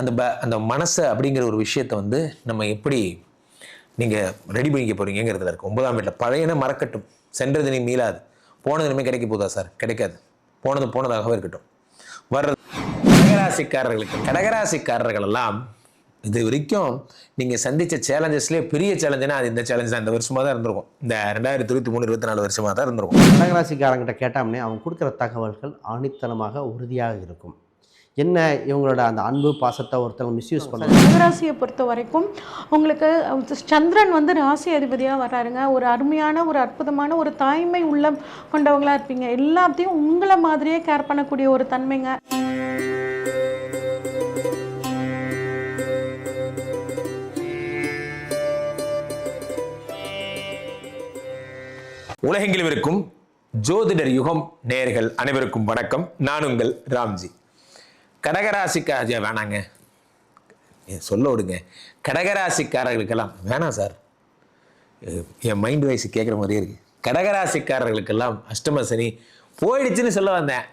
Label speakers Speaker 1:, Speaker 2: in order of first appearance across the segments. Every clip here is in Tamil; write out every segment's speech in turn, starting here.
Speaker 1: அந்த ப அந்த மனசை அப்படிங்கிற ஒரு விஷயத்தை வந்து நம்ம எப்படி நீங்கள் ரெடி பண்ணிக்க போகிறீங்கிறதுல இருக்கு. ஒன்பதாம் வீட்டில் பழையன மறக்கட்டும். சென்றது நீ மீளாது. போனது இனிமேல் கிடைக்க போதா சார்? கிடைக்காது. போனது போனதாகவே இருக்கட்டும். வர்றது கடகராசிக்காரர்களுக்கு கடகராசிக்காரர்கள் எல்லாம் இது வரைக்கும் நீங்கள் சந்தித்த சேலஞ்சஸ்லேயே பெரிய சேலஞ்சுனா அது இந்த சேலஞ்ச் தான். இந்த வருஷமாக தான் இருந்திருக்கும். இந்த ரெண்டாயிரத்தி இருபத்தி மூணு இருபத்தி நாலு வருஷமாக தான் இருந்திருக்கும்.
Speaker 2: கடகராசிக்காரங்கிட்ட கேட்டாமனே அவங்க கொடுக்குற தகவல்கள் ஆணித்தனமாக உறுதியாக இருக்கும். என்ன இவங்களோட அந்த அன்பு பாசத்தை ஒருத்தவங்க மிஸ்யூஸ் பண்ண
Speaker 3: கடகராசியை பொறுத்த வரைக்கும் உங்களுக்கு சந்திரன் வந்து ராசி அதிபதியாக வர்றாருங்க. ஒரு அருமையான ஒரு அற்புதமான ஒரு தாய்மை உள்ளம் கொண்டவங்களா இருப்பீங்க. எல்லாத்தையும் உங்களை மாதிரியே கேர் பண்ணக்கூடிய ஒரு தன்மைங்க.
Speaker 1: உலகெங்கிலும் இருக்கும் ஜோதிடர் யுகம் நேயர்கள் அனைவருக்கும் வணக்கம். நான் உங்கள் ராம்ஜி. கடகராசிக்கார வேணாங்க. சொல்ல விடுங்க. கடகராசிக்காரர்களுக்கெல்லாம் வேணாம் சார். என் மைண்ட் வைஸ் கேட்குற மாதிரியே இருக்கு. கடகராசிக்காரர்களுக்கெல்லாம் அஷ்டம சனி போயிடுச்சுன்னு சொல்ல வந்தேன்.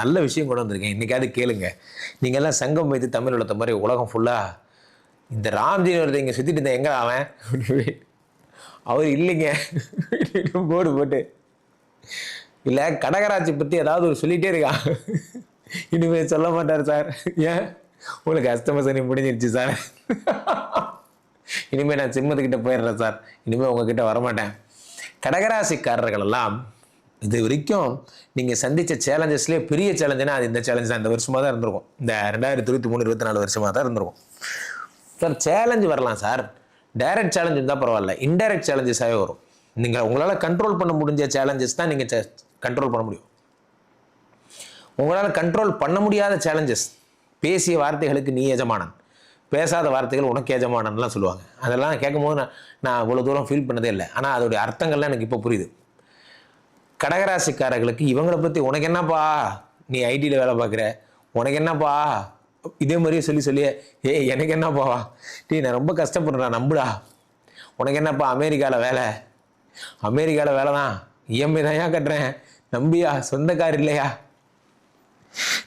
Speaker 1: நல்ல விஷயம் கொண்டு வந்திருக்கேன். இன்னைக்காவது கேளுங்க. நீங்கள்லாம் சங்கம் வைத்து தமிழ் வளர்த்த மாதிரி உலகம் ஃபுல்லாக இந்த ராம்ஜின்னு ஒருத்தர் இங்கே சுற்றிட்டு இருந்தேன் எங்கே அவன்? அவர் இல்லைங்க. போர்டு போட்டு. இல்லை கடகராட்சி பற்றி ஏதாவது ஒரு சொல்லிகிட்டே இருக்கான். இனிமேல் சொல்ல மாட்டார் சார். ஏன்? உங்களுக்கு அஷ்டம சனி முடிஞ்சிருச்சு சார். இனிமேல் நான் சிம்மத்துக்கிட்ட போயிடுறேன் சார். இனிமேல் உங்ககிட்ட வரமாட்டேன். கடகராசிக்காரர்களெல்லாம் இது வரைக்கும் நீங்கள் சந்தித்த சேலஞ்சஸ்லேயே பெரிய சேலஞ்சுனா அது இந்த சேலஞ்ச் தான். இந்த வருஷமாக தான் இருந்திருக்கும். இந்த ரெண்டாயிரத்தி இருபத்தி மூணு இருபத்தி நாலு வருஷமாக தான் இருந்திருக்கும். சார் சேலஞ்சு வரலாம் சார். டைரக்ட் சேலஞ்சு இருந்தால் பரவாயில்ல. இன்டைரக்ட் சேலஞ்சஸாகவே வரும். நீங்கள் உங்களால் கண்ட்ரோல் பண்ண முடிஞ்ச சேலஞ்சஸ் தான் நீங்கள் கண்ட்ரோல் பண்ண முடியும். உங்களால் கண்ட்ரோல் பண்ண முடியாத சேலஞ்சஸ் பேசிய வார்த்தைகளுக்கு நீ எஜமானன். பேசாத வார்த்தைகள் உனக்கு எஜமானன்லாம் சொல்லுவாங்க. அதெல்லாம் கேட்கும்போது நான் நான் இவ்வளோ தூரம் ஃபீல் பண்ணதே இல்லை. ஆனால் அதோடைய அர்த்தங்கள்லாம் எனக்கு இப்போ புரியுது. கடகராசிக்காரர்களுக்கு இவங்களை பற்றி உனக்கு என்னப்பா? நீ ஐடியில் வேலை பார்க்குற. உனக்கு என்னப்பா? இதே மாதிரியே சொல்லி சொல்லியே ஏய் எனக்கு என்னப்பா? டீ நான் ரொம்ப கஷ்டப்படுறேன் நம்புடா. உனக்கு என்னப்பா? அமெரிக்காவில் வேலை. அமெரிக்காவில் வேலை தான் இஎம்ஐ தான் ஏன் கட்டுறேன்? நம்பியா? சொந்த கார் இல்லையா?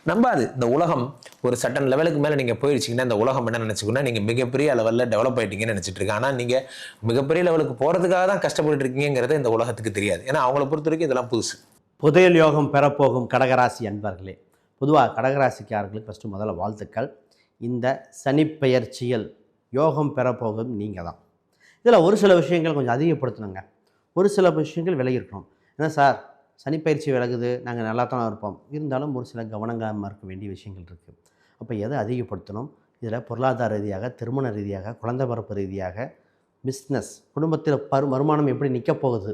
Speaker 1: நம்பாது. இந்த உலகம் ஒரு சட்டன் லெவலுக்கு மேலே நீங்கள் போயிடுச்சிங்கன்னா இந்த உலகம் என்ன நினச்சிக்கணும் நீங்கள் மிகப்பெரிய லெவலில் டெவலப் ஆகிட்டீங்கன்னு நினச்சிட்டு இருக்கு ஆனால் நீங்கள் மிகப்பெரிய லெவலுக்கு போகிறதுக்காக தான் கஷ்டப்பட்டு இருக்கீங்கிறது இந்த உலகத்துக்கு தெரியாது. ஏன்னா அவங்கள பொறுத்த வரைக்கும் இதெல்லாம் புதுசு.
Speaker 2: புதையல் யோகம் பெறப்போகும் கடகராசி அன்பர்களே. பொதுவாக கடகராசிக்காரர்களுக்கு ஃபஸ்ட்டு முதல்ல வாழ்த்துக்கள். இந்த சனிப்பெயர்ச்சியல் யோகம் பெறப்போகும் நீங்கள் தான். இதில் ஒரு சில விஷயங்கள் கொஞ்சம் அதிகப்படுத்தணுங்க. ஒரு சில விஷயங்கள் விலகிருக்கணும் ஏன்னா சார்? சனிப்பயிற்சி விலகுது நாங்கள் நல்லா தான் இருப்போம். இருந்தாலும் ஒரு சில கவனங்களாக இருக்க வேண்டிய விஷயங்கள் இருக்குது அப்போ எதை அதிகப்படுத்தணும்? இதில் பொருளாதார ரீதியாக திருமண ரீதியாக குழந்தை பிறப்பு ரீதியாக பிஸ்னஸ் குடும்பத்தில் பரு வருமானம் எப்படி நிற்க போகுது?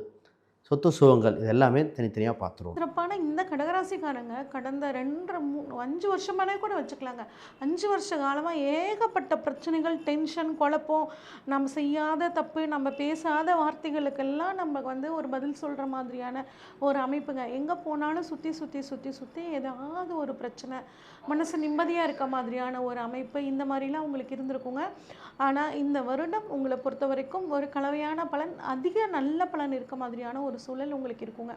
Speaker 2: சொத்து சுகங்கள் இது எல்லாமே தனித்தனியாக பார்த்துருவோம்.
Speaker 3: சிறப்பான இந்த கடகராசிக்காரங்க கடந்த ரெண்டரை மூணு அஞ்சு வருஷமானே கூட வச்சுக்கலாங்க. அஞ்சு வருஷ காலமாக ஏகப்பட்ட பிரச்சனைகள் டென்ஷன் குழப்பம். நம்ம செய்யாத தப்பு நம்ம பேசாத வார்த்தைகளுக்கெல்லாம் நம்ம வந்து ஒரு பதில் சொல்கிற மாதிரியான ஒரு அமைப்புங்க. எங்கே போனாலும் சுற்றி சுற்றி சுற்றி சுற்றி ஏதாவது ஒரு பிரச்சனை மனசு நிம்மதியாக இருக்க மாதிரியான ஒரு அமைப்பு இந்த மாதிரிலாம் உங்களுக்கு இருந்திருக்குங்க. ஆனால் இந்த வருடம் உங்களை பொறுத்த வரைக்கும் ஒரு கலவையான பலன் அதிக நல்ல பலன் இருக்க மாதிரியான ஒரு சூழல் உங்களுக்கு இருக்குங்க.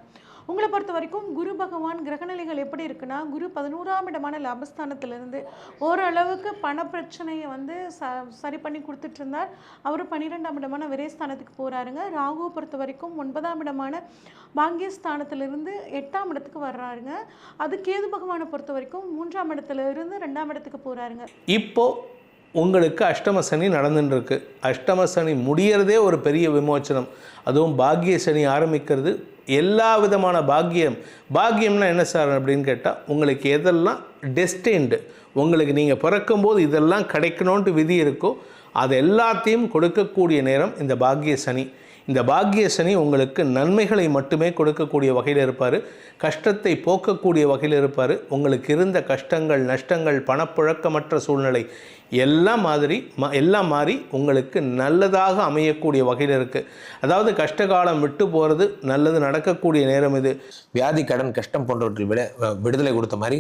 Speaker 3: உங்களை பொறுத்த வரைக்கும் குரு பகவான் கிரகநிலைகள் எப்படி இருக்குன்னா குரு பதினோராம் இடமான லாபஸ்தானத்திலிருந்து ஓரளவுக்கு பண பிரச்சனையை வந்து ச சரி பண்ணி கொடுத்துட்டு இருந்தார் அவர் பன்னிரெண்டாம் இடமான விரைஸ்தானத்துக்கு போகிறாருங்க ராகு பொறுத்த வரைக்கும் ஒன்பதாம் இடமான பாங்கியஸ்தானத்திலிருந்து எட்டாம் இடத்துக்கு வர்றாருங்க. அது கேது பகவானை பொறுத்த வரைக்கும் மூன்றாம் இடத்துல இருந்து ரெண்டாம் இடத்துக்கு போகிறாருங்க
Speaker 4: இப்போ உங்களுக்கு அஷ்டம சனி நடந்துட்டுருக்கு அஷ்டம சனி முடியறதே ஒரு பெரிய விமோச்சனம். அதுவும் பாக்கிய சனி ஆரம்பிக்கிறது எல்லா விதமான பாக்கியம் பாக்கியம்னா என்ன சார் அப்படின்னு கேட்டால் உங்களுக்கு எதெல்லாம் டெஸ்டின்டு உங்களுக்கு நீங்கள் பிறக்கும்போது இதெல்லாம் கிடைக்கணுன்ட்டு விதி இருக்கோ அது எல்லாத்தையும் கொடுக்கக்கூடிய நேரம் இந்த பாக்கிய சனி. இந்த பாக்கிய சனி உங்களுக்கு நன்மைகளை மட்டுமே கொடுக்கக்கூடிய வகையில் இருப்பார். கஷ்டத்தை போக்கக்கூடிய வகையில் இருப்பார். உங்களுக்கு இருந்த கஷ்டங்கள் நஷ்டங்கள் பணப்புழக்கமற்ற சூழ்நிலை எல்லாம் மாதிரி ம எல்லாம் மாறி உங்களுக்கு நல்லதாக அமையக்கூடிய வகையில் இருக்குது அதாவது கஷ்டகாலம் விட்டு போகிறது நல்லது நடக்கக்கூடிய நேரம் இது.
Speaker 1: வியாதி கடன் கஷ்டம் போன்றவற்றில் விட விடுதலை கொடுத்த மாதிரி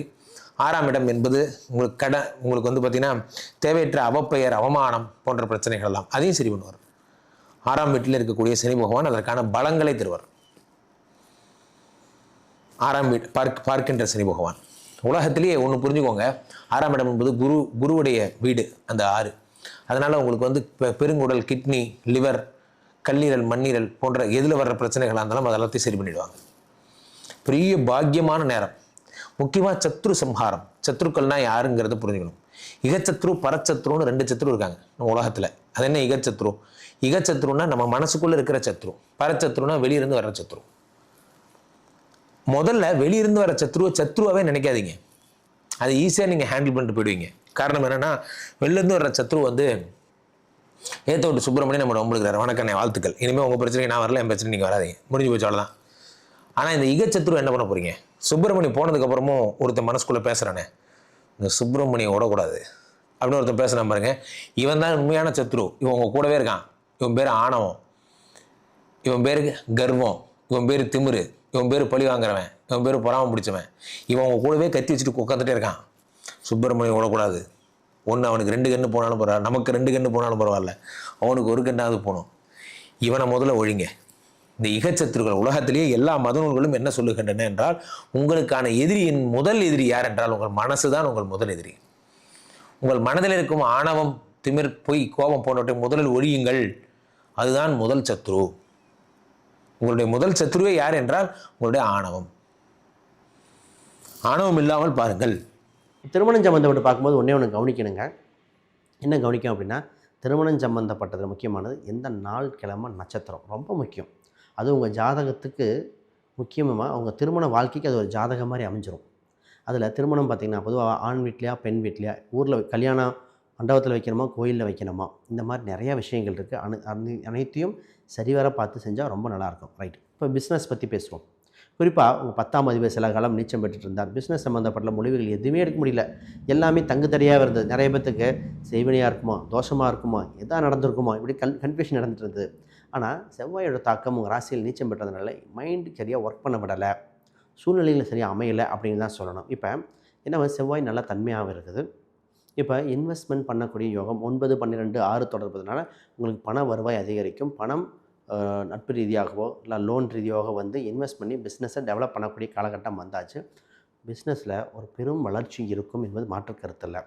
Speaker 1: ஆறாம் இடம் என்பது உங்களுக்கு கடன் உங்களுக்கு வந்து பார்த்திங்கன்னா தேவையற்ற அவப்பெயர் அவமானம் போன்ற பிரச்சனைகள் எல்லாம் அதையும் சரி பண்ணுவார். ஆறாம் வீட்டில் இருக்கக்கூடிய சனி பகவான் அதற்கான பலங்களை தருவார். ஆறாம் வீட் பார்க் பார்க்கின்ற சனி பகவான். உலகத்திலேயே ஒன்று புரிஞ்சுக்கோங்க. ஆறாம் இடம் என்பது குரு குருவுடைய வீடு அந்த ஆறு. அதனால் உங்களுக்கு வந்து பெ- பெருங்குடல் கிட்னி லிவர் கல்லீரல் மண்ணீரல் போன்ற எதில் வர்ற பிரச்சனைகளாக இருந்தாலும் அது எல்லாத்தையும் சரி பண்ணிடுவாங்க. பெரிய பாக்கியமான நேரம். முக்கியமாக சத்ரு சம்ஹாரம். சத்ருக்கள்னால் யாருங்கிறத புரிஞ்சுக்கணும். இகச்சத்ரு பரச்சத்ருன்னு ரெண்டு சத்ரு இருக்காங்க நம்ம உலகத்தில். அது என்ன இகச்சத்ரு? இகச்சத்ருன்னா நம்ம மனசுக்குள்ளே இருக்கிற சத்ரு. பரச்சத்ருனா வெளியிருந்து வர்ற சத்ரு. முதல்ல வெளியிருந்து வர சத்ருவை சத்ருவாவே நினைக்காதீங்க. அது ஈஸியாக நீங்கள் ஹேண்டில் பண்ணிட்டு போயிடுவீங்க. காரணம் என்னென்னா வெளிலேருந்து வர்ற சத்ரு வந்து ஏத்த விட்டு சுப்பிரமணியம் நம்ம உங்களுக்கு வணக்கம் வாழ்த்துக்கள். இனிமேல் உங்கள் பிரச்சனைக்கு நான் வரல என் பிரச்சனை நீங்கள் வராதீங்க. முடிஞ்சு போச்சு அவ்வளோதான் ஆனால் இந்த இகச்சத்ரு என்ன பண்ண போகிறீங்க சுப்பிரமணியம் போனதுக்கப்புறமும் ஒருத்தன் மனசுக்குள்ளே பேசுகிறானே இந்த சுப்பிரமணியம் ஓடக்கூடாது. அப்படின்னு ஒருத்தன் பேசுகிறான் பாருங்க. இவன் தான் உண்மையான சத்ரு. இவன் உங்கள் கூடவே இருக்கான். இவன் பேர் ஆணவம். இவன் பேர் கர்வம். இவன் பேர் திமிரு. இவன் பேர் பழி வாங்குறவன். இவன் பேர் பொறாமல் பிடிச்சவன் இவன் அவங்க கூடவே கத்தி வச்சுட்டு உட்காந்துட்டே இருக்கான். சுப்பிரமணியம் விடக்கூடாது. ஒன்று அவனுக்கு ரெண்டு கண்ணு போனாலும் பரவாயில்ல நமக்கு ரெண்டு கண்ணு போனாலும் பரவாயில்ல. அவனுக்கு ஒரு கண்ணாவது போகணும் இவனை முதல்ல ஒழிங்க. இந்த இகச்சத்துருக்கள் உலகத்திலேயே எல்லா மத நூல்களும் என்ன சொல்லுகின்றன என்றால் உங்களுக்கான எதிரியின் முதல் எதிரி யார் என்றால் உங்கள் மனசு தான் உங்கள் முதல் எதிரி. உங்கள் மனதில் இருக்கும் ஆணவம் திமிர் பொய் கோபம் போன்றவற்றை முதலில் ஒழியுங்கள். அதுதான் முதல் சத்ரு. உங்களுடைய முதல் சத்ருவே யார் என்றால் உங்களுடைய ஆணவம். ஆணவம் இல்லாமல் பாருங்கள்.
Speaker 2: திருமணம் சம்மந்தப்பட்டு பார்க்கும்போது ஒன்றே ஒன்று கவனிக்கணுங்க. என்ன கவனிக்கும் அப்படின்னா திருமணம் சம்மந்தப்பட்டதில் முக்கியமானது எந்த நாள் கிழமை நட்சத்திரம் ரொம்ப முக்கியம். அது உங்கள் ஜாதகத்துக்கு முக்கியமாக அவங்க திருமண வாழ்க்கைக்கு அது ஒரு ஜாதகம் மாதிரி அமைஞ்சிரும். அதில் திருமணம் பார்த்திங்கன்னா பொதுவாக ஆண் வீட்லையா பெண் வீட்லையா ஊரில் கல்யாணம் மண்டபத்தில் வைக்கணுமா கோயிலில் வைக்கணுமா இந்த மாதிரி நிறையா விஷயங்கள் இருக்குது அனு அனைத்தையும் சரிவர பார்த்து செஞ்சால் ரொம்ப நல்லாயிருக்கும் ரைட். இப்போ பிஸ்னஸ் பற்றி பேசுவோம். குறிப்பாக அவங்க பத்தாம் அதிபர் சில காலம் நீச்சம் பெற்றுட்டு இருந்தார் பிஸ்னஸ் சம்மந்தப்பட்ட முடிவுகள் எதுவுமே எடுக்க முடியல. எல்லாமே தங்கு தடையாக இருந்தது. நிறைய பேர்த்துக்கு செய்வினையாக இருக்குமா? தோஷமாக இருக்குமா? எதா நடந்திருக்குமா? இப்படி கன் கன்ஃபியூஷன் நடந்துட்டு இருந்தது ஆனால் செவ்வாயோட தாக்கம் உங்கள் ராசியில் நீச்சம் பெற்றதுனால மைண்டு சரியாக ஒர்க் பண்ண விடலை. சூழ்நிலைகள் சரியாக அமையலை அப்படின்னு தான் சொல்லணும். இப்போ என்ன செவ்வாய் நல்லா தன்மையாகவும் இருக்குது. இப்போ இன்வெஸ்ட்மெண்ட் பண்ணக்கூடிய யோகம் ஒன்பது பன்னிரெண்டு ஆறு தொடர்பதுனால உங்களுக்கு பண வருவாய் அதிகரிக்கும். பணம் நட்பு ரீதியாகவோ இல்லை லோன் ரீதியாக வந்து இன்வெஸ்ட் பண்ணி பிஸ்னஸை டெவலப் பண்ணக்கூடிய காலகட்டம் வந்தாச்சு. பிஸ்னஸில் ஒரு பெரும் வளர்ச்சி இருக்கும் என்பது மாற்று கருத்து இல்லை.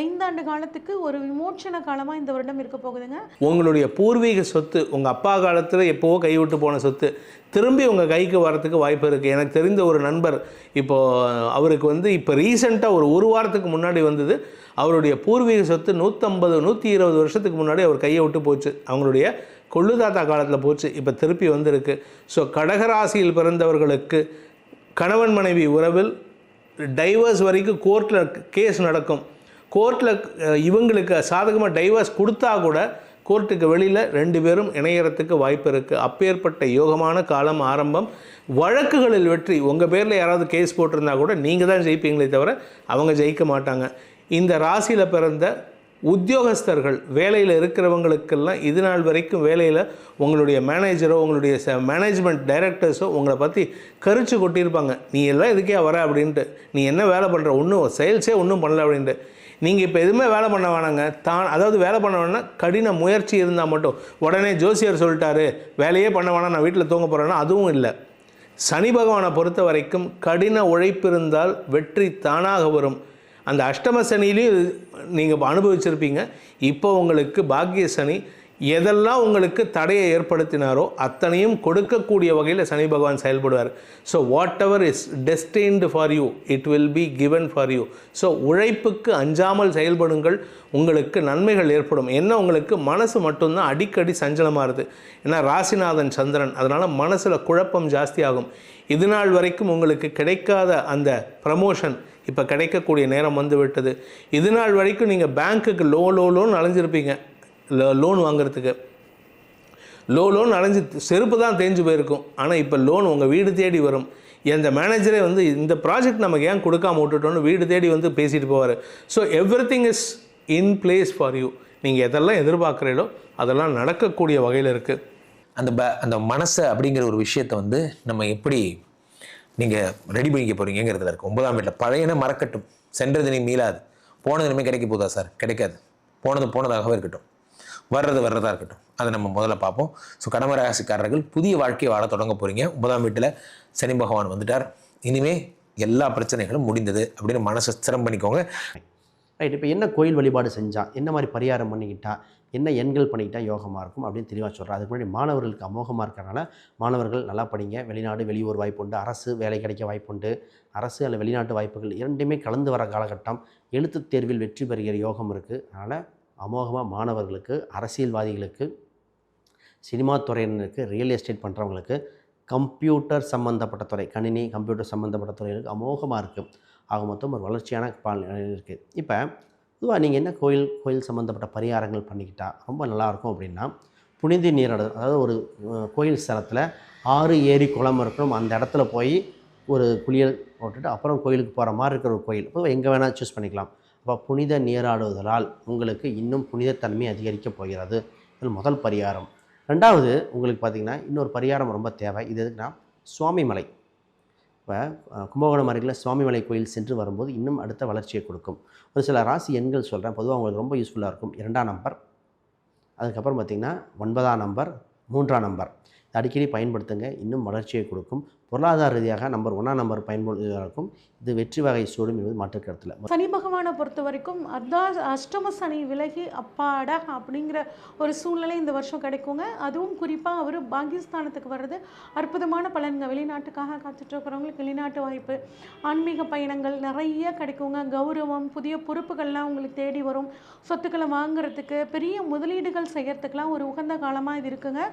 Speaker 3: ஐந்தாண்டு காலத்துக்கு ஒரு விமோச்சன காலமாக இந்த வருடம் இருக்க போகுதுங்க?
Speaker 4: உங்களுடைய பூர்வீக சொத்து உங்கள் அப்பா காலத்தில் எப்போவோ கைவிட்டு போன சொத்து திரும்பி உங்கள் கைக்கு வரத்துக்கு வாய்ப்பு இருக்குது எனக்கு தெரிந்த ஒரு நண்பர் இப்போது அவருக்கு வந்து இப்போ ரீசெண்டாக ஒரு ஒரு வாரத்துக்கு முன்னாடி வந்தது. அவருடைய பூர்வீக சொத்து நூற்றம்பது நூற்றி இருபது வருஷத்துக்கு முன்னாடி அவர் கையை விட்டு போச்சு. அவங்களுடைய கொள்ளுதாத்தா காலத்தில் போச்சு இப்போ திருப்பி வந்திருக்கு. ஸோ கடகராசியில் பிறந்தவர்களுக்கு கணவன் மனைவி உறவில் டைவர்ஸ் வரைக்கும் கோர்ட்டில் கேஸ் நடக்கும். கோர்ட்டில் இவங்களுக்கு சாதகமாக டைவர்ஸ் கொடுத்தா கூட கோர்ட்டுக்கு வெளியில் ரெண்டு பேரும் இணையறதுக்கு வாய்ப்பு இருக்குது அப்பேற்பட்ட யோகமான காலம் ஆரம்பம். வழக்குகளில் வெற்றி. உங்கள் பேரில் யாராவது கேஸ் போட்டிருந்தா கூட நீங்கள் தான் ஜெயிப்பீங்களே தவிர அவங்க ஜெயிக்க மாட்டாங்க. இந்த ராசியில் பிறந்த உத்தியோகஸ்தர்கள் வேலையில் இருக்கிறவங்களுக்கெல்லாம் இது நாள் வரைக்கும் வேலையில் உங்களுடைய மேனேஜரோ உங்களுடைய மேனேஜ்மெண்ட் டைரக்டர்ஸோ உங்களை பற்றி கரிச்சு கொட்டியிருப்பாங்க. நீ எல்லாம் இதுக்கே வர? அப்படின்ட்டு. நீ என்ன வேலை பண்ணுற ஒன்றும் சேல்ஸே ஒன்றும் பண்ணல அப்படின்ட்டு. நீங்கள் இப்போ எதுவுமே வேலை பண்ண வேணாங்க. தான் அதாவது வேலை பண்ண வேணா கடின முயற்சி இருந்தால் மட்டும். உடனே ஜோசியர் சொல்லிட்டாரு வேலையே பண்ண வேணாம் நான் வீட்டில் தூங்க போகிறேன்னா அதுவும் இல்லை. சனி பகவானை பொறுத்த வரைக்கும் கடின உழைப்பு இருந்தால் வெற்றி தானாக வரும். அந்த அஷ்டம சனிலையும் நீங்கள் அனுபவிச்சிருப்பீங்க. இப்போ உங்களுக்கு பாக்கிய சனி எதெல்லாம் உங்களுக்கு தடையை ஏற்படுத்தினாரோ அத்தனையும் கொடுக்கக்கூடிய வகையில் சனி பகவான் செயல்படுவார். So whatever is destined for you it will be given for you so உழைப்புக்கு அஞ்சாமல் செயல்படுங்கள். உங்களுக்கு நன்மைகள் ஏற்படும். என்ன உங்களுக்கு மனசு மட்டும்தான் அடிக்கடி சஞ்சலமாக இருக்குது ஏன்னா ராசிநாதன் சந்திரன். அதனால் மனசில் குழப்பம் ஜாஸ்தியாகும். இது நாள் வரைக்கும் உங்களுக்கு கிடைக்காத அந்த ப்ரமோஷன் இப்போ கிடைக்கக்கூடிய நேரம் வந்து விட்டது. இது நாள் வரைக்கும் நீங்கள் பேங்க்குக்கு லோ லோ லோன் அலைஞ்சிருப்பீங்க. லோன் வாங்குறதுக்கு. லோ லோன் அலைஞ்சு செருப்பு தான் தேஞ்சு போயிருக்கும். ஆனால் இப்போ லோன் உங்கள் வீடு தேடி வரும். இந்த மேனேஜரே வந்து இந்த ப்ராஜெக்ட் நமக்கு ஏன் கொடுக்காம விட்டுட்டோன்னு வீடு தேடி வந்து பேசிட்டு போவார். So everything is in place for you நீங்கள் எதெல்லாம் எதிர்பார்க்குறீங்களோ அதெல்லாம் நடக்கக்கூடிய வகையில் இருக்குது
Speaker 1: அந்த ப அந்த மனசை அப்படிங்கிற ஒரு விஷயத்தை வந்து நம்ம எப்படி நீங்கள் ரெடி பண்ணிக்க போகிறீங்கிறதுல இருக்கு. ஒன்பதாம் வீட்டில் பழையன மறக்கட்டும். சென்றது நீ மீளாது. போனது இனிமேல் கிடைக்க போதா சார்? கிடைக்காது. போனது போனதாகவே இருக்கட்டும். வர்றது வர்றதா இருக்கட்டும். அதை நம்ம முதல்ல பார்ப்போம். ஸோ கடமராசிக்காரர்கள் புதிய வாழ்க்கையை வாழ தொடங்க போகிறீங்க ஒன்பதாம் வீட்டில் சனி பகவான் வந்துட்டார். இனிமேல் எல்லா பிரச்சனைகளும் முடிந்தது அப்படின்னு மனசை ஸ்திரம் பண்ணிக்கோங்க.
Speaker 2: ரைட் இப்போ என்ன கோயில் வழிபாடு செஞ்சால் என்ன மாதிரி பரிகாரம் பண்ணிக்கிட்டான்? என்ன எண்கள் பண்ணிக்கிட்டால் யோகமாக இருக்கும் அப்படின்னு தெளிவாக சொல்கிறேன் அதுக்கு முன்னாடி மாணவர்களுக்கு அமோகமாக இருக்கிறனால மாணவர்கள் நல்லா படிங்க. வெளிநாடு வெளியூர் வாய்ப்பு உண்டு. அரசு வேலை கிடைக்க வாய்ப்புண்டு அரசு அல்ல வெளிநாட்டு வாய்ப்புகள் இரண்டுமே கலந்து வர காலகட்டம். எழுத்துத் தேர்வில் வெற்றி பெறுகிற யோகம் இருக்குது அதனால் அமோகமாக மாணவர்களுக்கு அரசியல்வாதிகளுக்கு சினிமா துறையினருக்கு ரியல் எஸ்டேட் பண்ணுறவங்களுக்கு கம்ப்யூட்டர் சம்மந்தப்பட்ட துறை கணினி கம்ப்யூட்டர் சம்மந்தப்பட்ட துறைகளுக்கு அமோகமாக இருக்குது ஆக மொத்தம் ஒரு வளர்ச்சியான பால் இருக்குது இப்போ பொதுவாக நீங்கள் என்ன கோயில் கோயில் சம்மந்தப்பட்ட பரிகாரங்கள் பண்ணிக்கிட்டால் ரொம்ப நல்லாயிருக்கும் அப்படின்னா புனித நீராடு அதாவது ஒரு கோயில் ஸ்தலத்தில் ஆறு ஏரி குளம் இருக்கணும் அந்த இடத்துல போய் ஒரு குளியல் போட்டுட்டு அப்புறம் கோயிலுக்கு போகிற மாதிரி இருக்கிற ஒரு கோயில். இப்போ எங்கே வேணால் சூஸ் பண்ணிக்கலாம். அப்போ புனித நீராடுவதால் உங்களுக்கு இன்னும் புனிதத்தன்மை அதிகரிக்கப் போகிறது. இது முதல் பரிகாரம். ரெண்டாவது உங்களுக்கு பார்த்திங்கன்னா இன்னொரு பரிகாரம் ரொம்ப தேவை. இது எதுக்குன்னா சுவாமிமலை. இப்போ கும்பகோணம் அருகில் சுவாமிமலை கோயில் சென்று வரும்போது இன்னும் அடுத்த வளர்ச்சியை கொடுக்கும். ஒரு சில ராசி எண்கள் சொல்கிறேன் பொதுவாக உங்களுக்கு ரொம்ப யூஸ்ஃபுல்லாக இருக்கும். இரண்டாம் நம்பர் அதுக்கப்புறம் பார்த்திங்கன்னா ஒன்பதாம் நம்பர் மூன்றாம் நம்பர் இதை அடிக்கடி பயன்படுத்துங்க. இன்னும் வளர்ச்சியை கொடுக்கும். பொருளாதார ரீதியாக நம்பர் ஒன்றாம் நம்பர் பயன்படுத்துவதாக இருக்கும் இது வெற்றி வகை சூடும் என்பது மாற்று கருத்தில்.
Speaker 3: சனி பகவானை பொறுத்த வரைக்கும் அர்த்தா அஷ்டம சனி விலகி அப்பாடா அப்படிங்கிற ஒரு சூழ்நிலை இந்த வருஷம் கிடைக்குங்க. அதுவும் குறிப்பாக அவர் பாகிஸ்தானத்துக்கு வர்றது அற்புதமான பலன்கள். வெளிநாட்டுக்காக காத்துட்டு இருக்கிறவங்களுக்கு வெளிநாட்டு வாய்ப்பு ஆன்மீக பயணங்கள் நிறைய கிடைக்குங்க. கௌரவம் புதிய பொறுப்புகள்லாம் உங்களுக்கு தேடி வரும். சொத்துக்களை வாங்குறதுக்கு பெரிய முதலீடுகள் செய்யறதுக்கெல்லாம் ஒரு உகந்த காலமாக இது இருக்குங்க.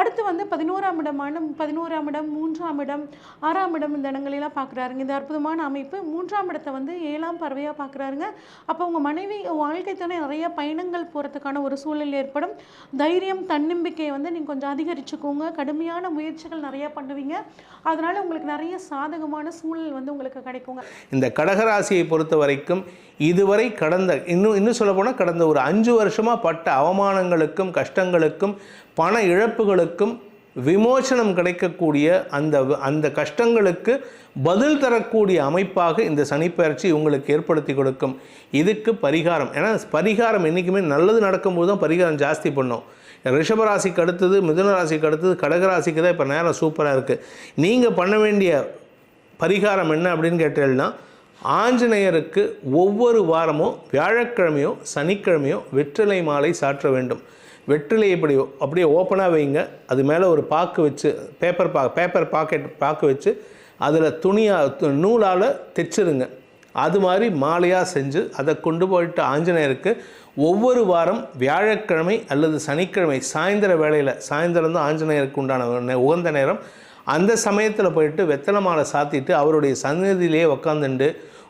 Speaker 3: அடுத்து வந்து பதினோராம் இடமான பதினோராம் இடம் மூன்றாம் இடம் ஆறாம் இடம் இந்த இடங்களெல்லாம் பார்க்குறாருங்க இந்த அற்புதமான அமைப்பு மூன்றாம் இடத்தை வந்து ஏழாம் பறவையாக பார்க்குறாருங்க அப்போ உங்கள் மனைவி வாழ்க்கை தானே நிறைய பயணங்கள் போகிறதுக்கான ஒரு சூழல் ஏற்படும். தைரியம் தன்னம்பிக்கையை வந்து நீங்கள் கொஞ்சம் அதிகரிச்சுக்கோங்க. கடுமையான முயற்சிகள் நிறையா பண்ணுவீங்க. அதனால் உங்களுக்கு நிறைய சாதகமான சூழல் வந்து உங்களுக்கு கிடைக்குங்க.
Speaker 4: இந்த கடகராசியை பொறுத்த வரைக்கும் இதுவரை கடந்த இன்னும் இன்னும் சொல்லப்போனால் கடந்த ஒரு அஞ்சு வருஷமாக பட்ட அவமானங்களுக்கும் கஷ்டங்களுக்கும் பண இழப்புகளுக்கும் விமோசனம் கிடைக்கக்கூடிய அந்த அந்த கஷ்டங்களுக்கு பதில் தரக்கூடிய அமைப்பாக இந்த சனிப்பெயர்ச்சி உங்களுக்கு ஏற்படுத்தி கொடுக்கும். இதுக்கு பரிகாரம். ஏன்னா பரிகாரம் என்றைக்குமே நல்லது நடக்கும்போது தான் பரிகாரம் ஜாஸ்தி பண்ணும். ரிஷபராசிக்கு அடுத்தது மிதுன ராசிக்கு அடுத்தது கடகராசிக்கு தான் இப்போ நேரம் சூப்பராக இருக்குது நீங்கள் பண்ண வேண்டிய பரிகாரம் என்ன அப்படின்னு கேட்டீங்கன்னா ஆஞ்சநேயருக்கு ஒவ்வொரு வாரமும் வியாழக்கிழமையோ சனிக்கிழமையோ வெற்றிலை மாலை சாற்ற வேண்டும். வெற்றிலை இப்படி அப்படியே ஓப்பனாக வைங்க. அது மேலே ஒரு பாக்கு வச்சு பேப்பர் பா பேப்பர் பாக்கெட் பாக்கு வச்சு அதில் துணியாக நூலால் தைச்சிருங்க. அது மாதிரி மாலையாக செஞ்சு அதை கொண்டு போயிட்டு ஆஞ்சநேயருக்கு ஒவ்வொரு வாரம் வியாழக்கிழமை அல்லது சனிக்கிழமை சாயந்தர வேளையில் சாயந்தரம் தான் ஆஞ்சநேயருக்கு உண்டான உகந்த நேரம் அந்த சமயத்தில் போயிட்டு வெத்தலை மாலை சாத்திட்டு அவருடைய சந்நிதியிலே உக்காந்துண்டு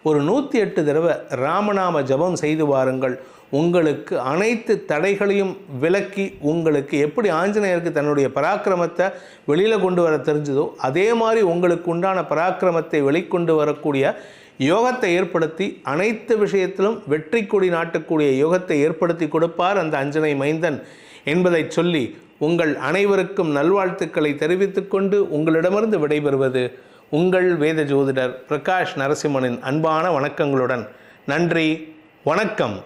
Speaker 4: ஒரு நூற்றி எட்டு தடவை ராமநாம ஜெபம் செய்து வாருங்கள். உங்களுக்கு அனைத்து தடைகளையும் விலக்கி உங்களுக்கு எப்படி ஆஞ்சநேயருக்கு தன்னுடைய பராக்கிரமத்தை வெளியில் கொண்டு வர தெரிஞ்சதோ அதே மாதிரி உங்களுக்கு உண்டான பராக்கிரமத்தை வெளிக்கொண்டு வரக்கூடிய யோகத்தை ஏற்படுத்தி அனைத்து விஷயத்திலும் வெற்றி கொடி நாட்டக்கூடிய யோகத்தை ஏற்படுத்தி கொடுப்பார் அந்த அஞ்சனை மைந்தன் என்பதை சொல்லி உங்கள் அனைவருக்கும் நல்வாழ்த்துக்களை தெரிவித்துக்கொண்டு உங்களிடமிருந்து விடைபெறுவது உங்கள் வேத ஜோதிடர் பிரகாஷ் நரசிம்மனின் அன்பான வணக்கங்களுடன். நன்றி வணக்கம்.